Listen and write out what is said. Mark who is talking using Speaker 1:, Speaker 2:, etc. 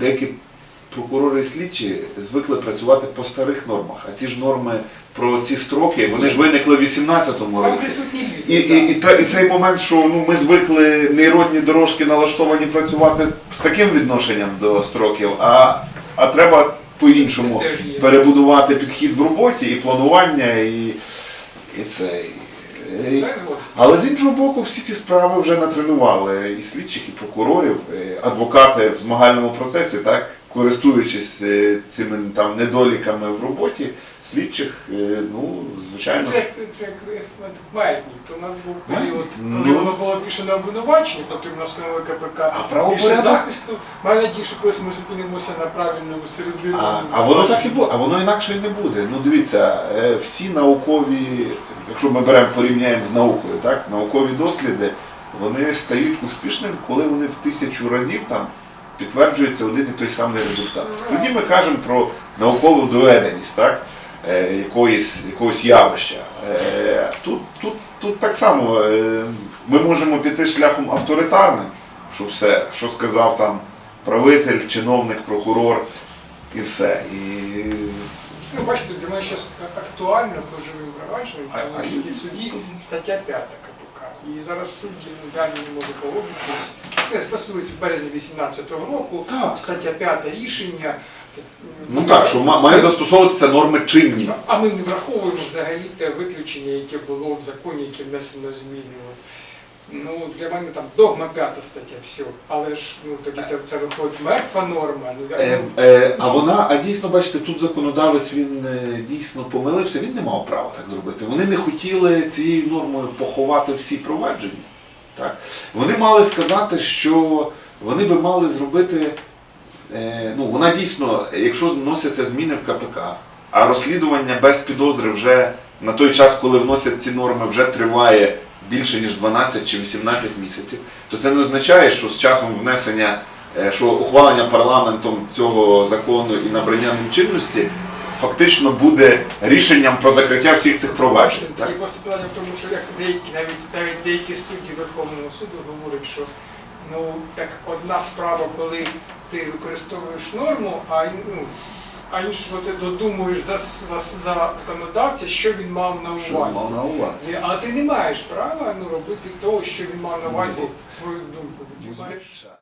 Speaker 1: деякі прокурори і слідчі звикли працювати по старих нормах. А ці ж норми про ці строки, вони ж виникли в 18-му році. І, і, і, та- і цей момент, що ну, ми звикли нейронні дорожки налаштовані працювати з таким відношенням до строків, а, а треба по-іншому
Speaker 2: Це теж є.
Speaker 1: перебудувати підхід в роботі і планування, і, і це. І. але з іншого боку, всі ці справи вже натренували і слідчих, і прокурорів, і адвокати в змагальному процесі, так, користуючись е, цими там недоліками в роботі, слідчих, е, ну, звичайно.
Speaker 2: Це, це маятник. То у нас був період, коли
Speaker 1: Ну.
Speaker 2: воно було більше на обвинувачення, тобто в нас КПК,
Speaker 1: А
Speaker 2: більше захисту. Маю надію, що колись ми зупинимося на правильному середину.
Speaker 1: А, а воно так і буде, а воно інакше і не буде. Ну дивіться, е, всі наукові, якщо ми беремо порівняємо з наукою, так, наукові досліди, вони стають успішними, коли вони в тисячу разів там підтверджується один і той самий результат. Тоді ми кажемо про наукову доведеність, так, е, якоїсь, якогось явища. Е, Тут, тут, тут так само е, ми можемо піти шляхом авторитарним, що все, що сказав там правитель, чиновник, прокурор і все. І
Speaker 2: Ну, бачите, для мене зараз актуально живим провадженням,
Speaker 1: А-
Speaker 2: тому
Speaker 1: а
Speaker 2: в суді стаття 5 КПК. І зараз судді далі не можуть погодитись. Це стосується березня 18-го року,
Speaker 1: Так.
Speaker 2: стаття 5 рішення.
Speaker 1: ну так, що ма- мають застосовуватися норми чинні.
Speaker 2: А ми не враховуємо взагалі те виключення, яке було в законі, яке внесено зміни. Ну, для мене там догма п'ята стаття, все. Але ж ну, тоді це виходить мертва норма. Ну, я-
Speaker 1: Е, е, а вона, а дійсно, бачите, тут законодавець він е, дійсно помилився, він не мав права так зробити. Вони не хотіли цією нормою поховати всі провадження. Так. Вони мали сказати, що вони би мали зробити. Е, ну, вона дійсно, якщо вносяться зміни в КПК, а розслідування без підозри вже на той час, коли вносять ці норми, вже триває більше ніж 12 чи 18 місяців, то це не означає, що з часом внесення, е, що ухвалення парламентом цього закону і набрання ним чинності фактично буде рішенням про закриття всіх цих проваджень. Так?
Speaker 2: І просто питання в тому, що як деякі, навіть, навіть деякі судді Верховного суду говорять, що ну так одна справа, коли ти використовуєш норму, а ну, а інше, бо ти додумуєш за, за, за законодавця, що він мав на увазі.
Speaker 1: мав на увазі.
Speaker 2: А ти не маєш права ну, робити того, що він мав на увазі свою думку. Ти маєш-